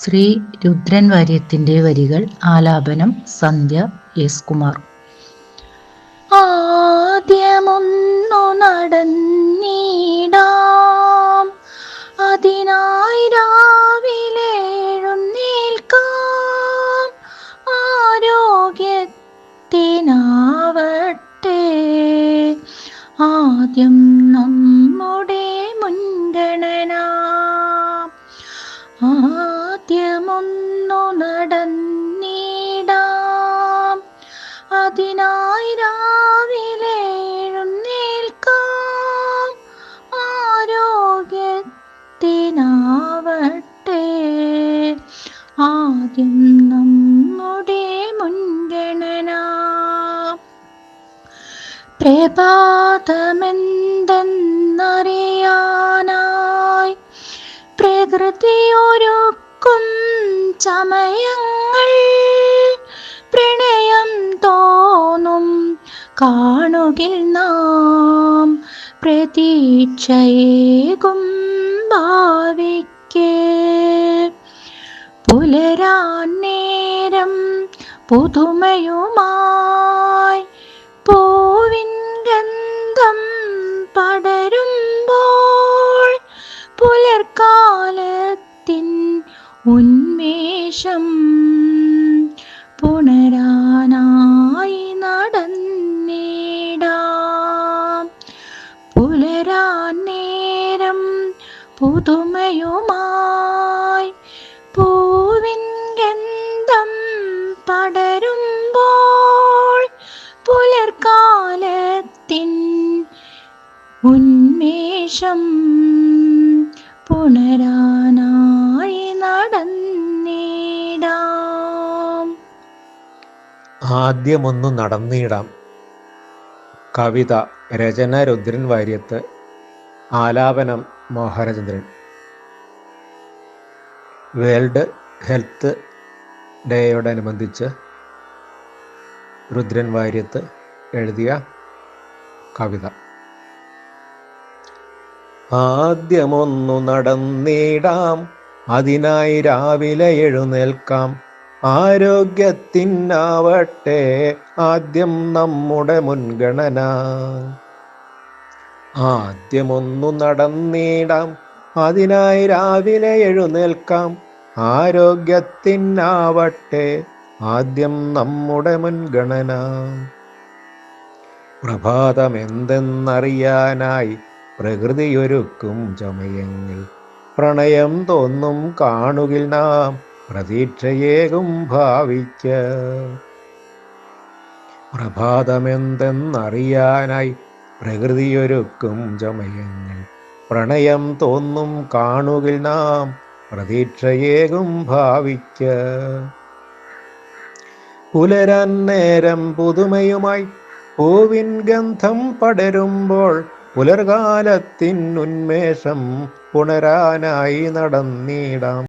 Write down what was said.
ശ്രീ രുദ്രൻ വാര്യത്തിന്റെ വരികൾ ആലാപനം സന്ധ്യ എസ് കുമാർ. ആദ്യമൊന്നു നടന്നിടാം. അതിനായി രാവിലെ എഴുന്നേൽക്കാം. ആരോഗ്യത്തിനാവട്ടെ. ആദ്യം നമ്മുടെ മുൻഗണന. ആദ്യമൊന്നു നടന്നിടാം. അതിനായി രാവിലെ എഴുന്നേൽക്കാം. ആരോഗ്യത്തിനാവട്ടെ. ആദ്യം നമ്മുടെ മുൻഗണന. പ്രഭാതമെന്തെന്നറിയാനായി പ്രകൃതിയൊരുക്കും ചമയങ്ങൾ. പ്രണയം തോന്നും കാണുകിൽ നാം. പ്രതീക്ഷയേകും ഭാവിക്ക്. പുലരാൻ നേരം പുതുമയുമായി ഉന്മേഷം പുണരാനായി നടന്നിടാം. പുലരാൻ നേരം പുതുമയുമായി പൂവിൻ ഗന്ധം പടരുമ്പോൾ പുലർക്കാലത്തിൻ ഉന്മേഷം പുണരാനായി ആദ്യമൊന്നു നടന്നിടാം. കവിത രചന രുദ്രൻ വാര്യത്ത് ആലാപനം മോഹനചന്ദ്രൻ വേൾഡ് ഹെൽത്ത് ഡേയോടനുബന്ധിച്ച് രുദ്രൻ വാര്യത്ത് എഴുതിയ കവിത. ആദ്യമൊന്നു നടന്നിടാം. അതിനായി രാവിലെ എഴുന്നേൽക്കാം. ആരോഗ്യത്തിനാവട്ടെ ആദ്യം നമ്മുടെ മുൻഗണന. ആദ്യമൊന്നു നടന്നിടാം. അതിനായി രാവിലെ എഴുന്നേൽക്കാം. ആരോഗ്യത്തിനാവട്ടെ ആദ്യം നമ്മുടെ മുൻഗണന. പ്രഭാതം എന്തെന്നറിയാനായി പ്രകൃതിയൊരുക്കും ചമയങ്ങൾ. പ്രണയം തോന്നും കാണുകിൽ നാം. പ്രതീക്ഷയേകും ഭാവിക്ക. പ്രഭാതമെന്തെന്നറിയാനായി പ്രകൃതിയൊരുക്കും ചമയങ്ങൾ പ്രണയം തോന്നും കാണുകിൽ നാം പ്രതീക്ഷയേകും ഭാവിക്ക. പുലരാൻ നേരം പുതുമയുമായി പൂവിൻ ഗന്ധം പടരുമ്പോൾ പുലർകാലത്തിൻ ഉന്മേഷം പുണരാനായി നടന്നിടാം.